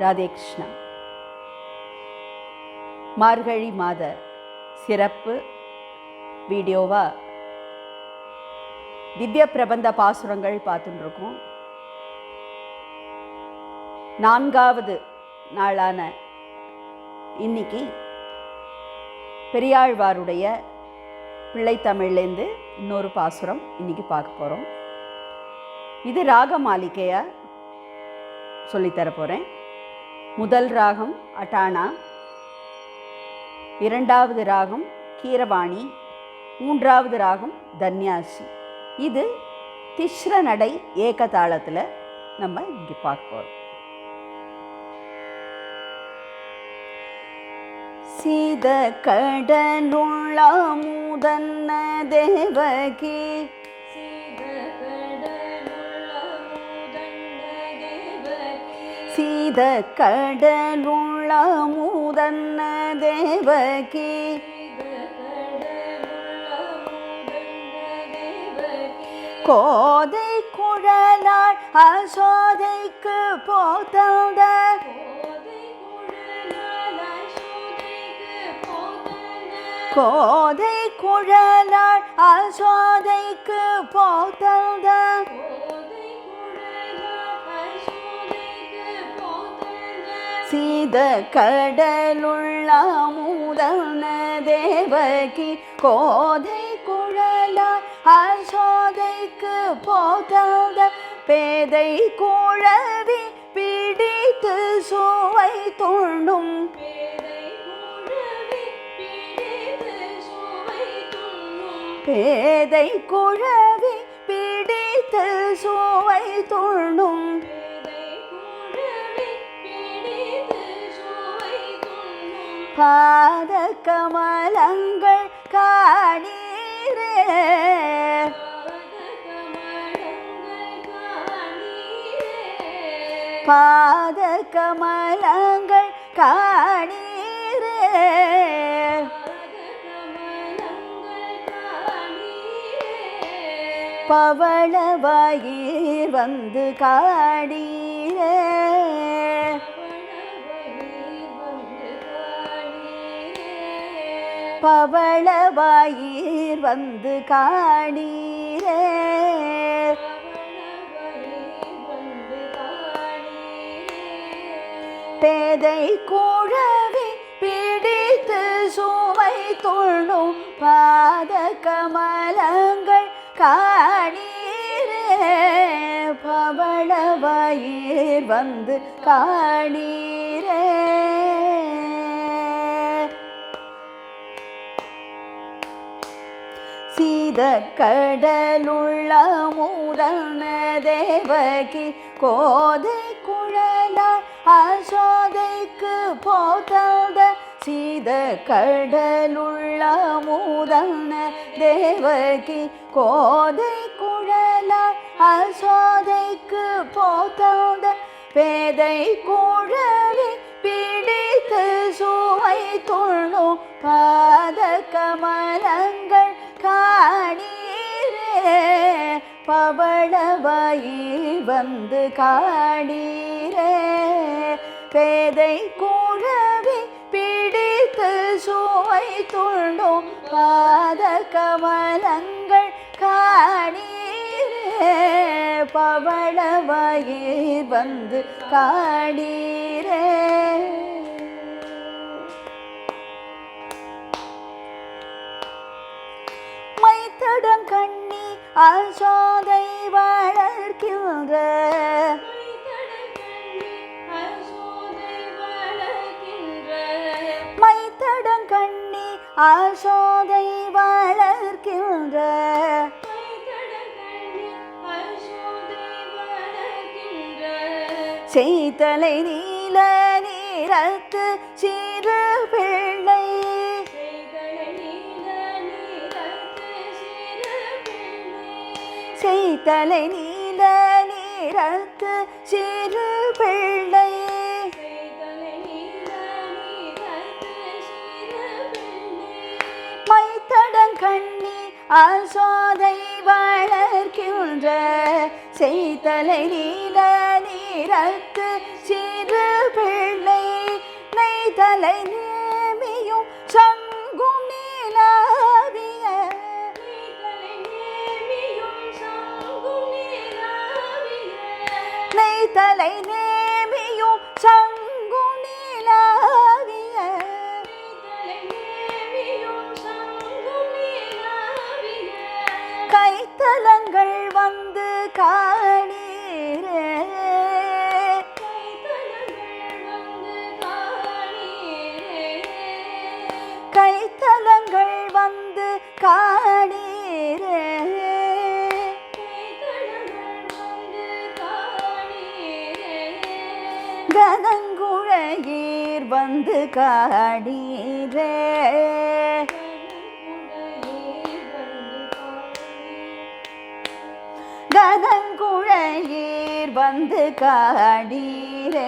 ராதே கிருஷ்ணா மார்கழி மாத சிறப்பு வீடியோவா திவ்ய பிரபந்த பாசுரங்கள் பார்த்துட்டுருக்கோம். நான்காவது நாளான இன்னைக்கு பெரியாழ்வாருடைய பிள்ளைத்தமிழ்லேருந்து இன்னொரு பாசுரம் இன்னைக்கு பார்க்க போகிறோம் இது ராக மாளிகையா சொல்லித்தர போகிறேன் முதல் ராகம் அட்டானா. இரண்டாவது ராகம் கீரவாணி. மூன்றாவது ராகம் தன்யாசி. இது திஸ்ர நடை ஏகதாளத்தில் நம்ம இங்கே பார்க்க போகிறோம் சீத கடனுள்ள முதன்ன தேவகி சீத கடலுள்ள முதன்ன தேவகி கோதை குழலாள் அசோதைக்கு போதந்த கோதை குழலாள் அசோதைக்கு போதந்த சீத கடலுள்ளமுதன தேவகி கோதை குழலாள் அசோதைக்கு போதாத பேதை குழவி பிடித்து சுவை தோண்டும். பேதை குழவி பிடித்து சுவை துண்ணும் பாத கமலங்கள் காணீரே. பாத கமலங்கள் காணீரே பவளவாயிர் வந்து காடீரே பவளவாயிர் வந்து காணீரே. பேதை குழவி பிடித்து சுவை துள்ளும் பாத கமலங்கள் காணீரே. பவளவாயிர் வந்து காணீரே. சீத கடலுள்ள மூதன தேவகி கோதை குழலாய் அசோதைக்கு போதல்த சீத கடலுள்ள மூதன தேவகி கோதை குழலாய் அசோதைக்கு போதல்த பேதை குழவி பிடித்து சுவை தொழும் பாத கமலங்கள் காணீரே பவளவாயில் வந்து காணீரே. பேதை குழவி பிடித்து சுவை துண்டும் பாத கமலங்கள் காணீரே. பவளவாயில் வந்து காணீரே. மைத்தடம் கண்ணி அசோதை வளர்க்கின்ற. மைத்தடம் கண்ணி அசோதை வளர்க்கின்ற. செய்தலை நீல நீரத்து சீர செய்தலை நீல நீரத்து சிறு பிள்ளை மைத்தடங்கண்ணி அசோதை வளர்க்கின்ற செய்தலை நீல நீரத்து சிறு பிள்ளை. நெய்தலை நீ நெய்தலை நேமியும் சங்கும் நீலாவிய. கைத்தலங்கள் வந்து காணீரே வந்து காணீரே கனங்குழையீர் வந்து காணீரே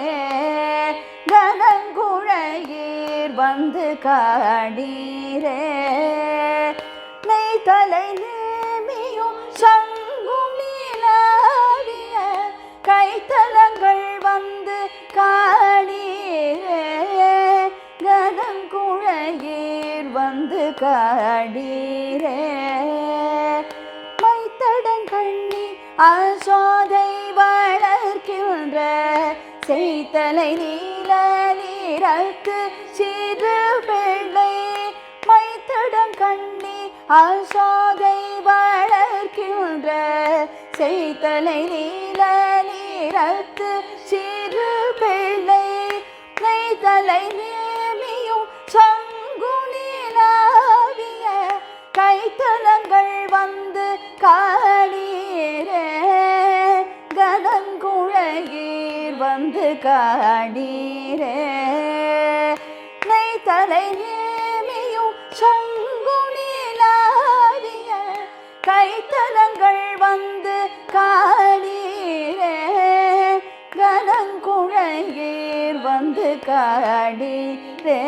கனங்குழையீர் வந்து காடீரே. நெய் தலை நேமியும் சங்கும் நீலாவிய கைத்தலங்கள் வந்து காணீரே கதங்குழையீர் வந்து காடீரே. மைத்தடங்கண்ணி அசோதை வளர்க்கின்ற செய்தலை நீல நீரத்து சிறு பிள்ளை மைத்தடங்கண்ணி அசோதை வளர்க்கின்ற செய்தலை நீல நீரத்து சிறு பிள்ளை நெய்தலை நேமியும் சங்குனிலாவிய கைத்தலங்கள் வந்து காணீரே கனங்குழையீர் வந்து காணீரே நெய்தலை நேமியும் சங்குனிலாவிய கைத்தலங்கள் வந்து காடி வந்து காணீரே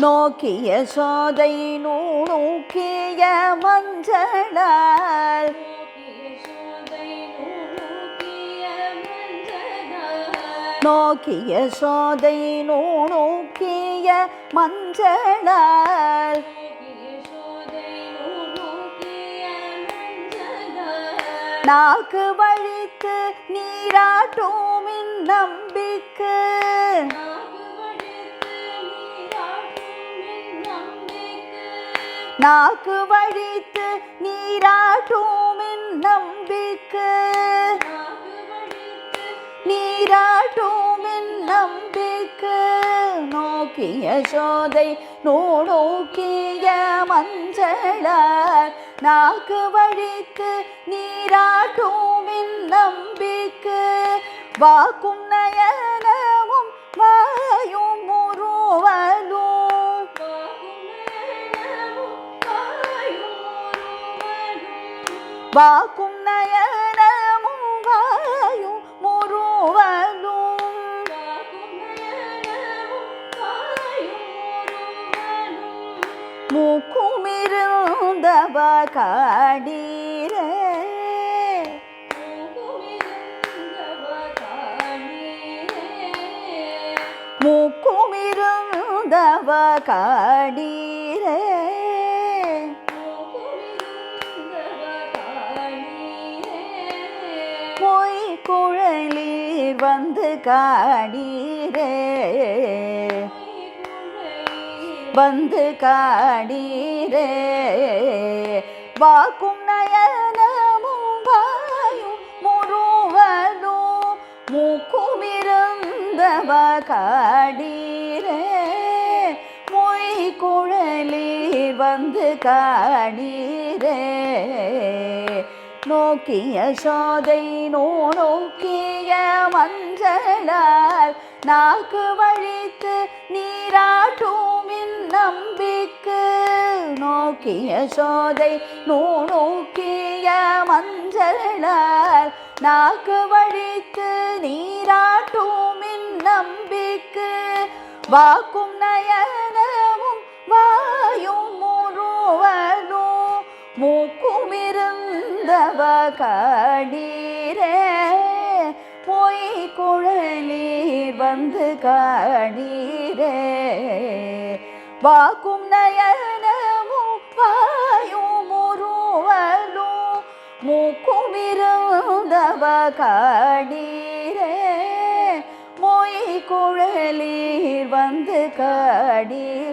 நோக்கிய சோதை நூக்கிய மஞ்சளால். நோக்கிய சோதை நூக்கிய மஞ்சளால். நாக்கு வழித்து நீராட்டும் நம்பிக்கை. நாக்கு வழித்து நீராட்டும் நம்பிக்கை. நீராட்டும் நம்பிக்கை. நோக்கிய சோதை நோக்கிய மஞ்சளார். நாக்கு வழித்து நீராட்டும் நம்பிக்கு. வாக்கும் நயனமும் வாயும் உருவலும். வாக்கும் நயனமும் வாயும் முருவலும் மூக்கு இருந்தவ காடீரே மூக்குமிருந்தவ காடீரே பொய் குழலீர் வந்து காடீரே. வந்து காடீரே வாக்கும் நயனமும் வாயும் முருவலும் மூக்குமிருந்தவ காடீரே மொய் குழலீர் வந்து காடீரே நோக்கிய சோதை நோ நோக்கிய மஞ்சளால் நாக்கு வழித்து நீரா நம்பிக்கை நோக்கிய சோதை நோ நோக்கிய மஞ்சளால் நாக்கு வழித்து நீராட்டுமின் நம்பிக்கை. வாக்கும் நயனமும் வாயும் முருவனும் மூக்குமிருந்தவ காடீரே பொய் குழலீர் வந்து காடீரே வாக்கும் நயனமும் வாயும் உருவலும் மூக்குமிருந்தவ காடீரே மொய் குழலீர் வந்து காடீரே.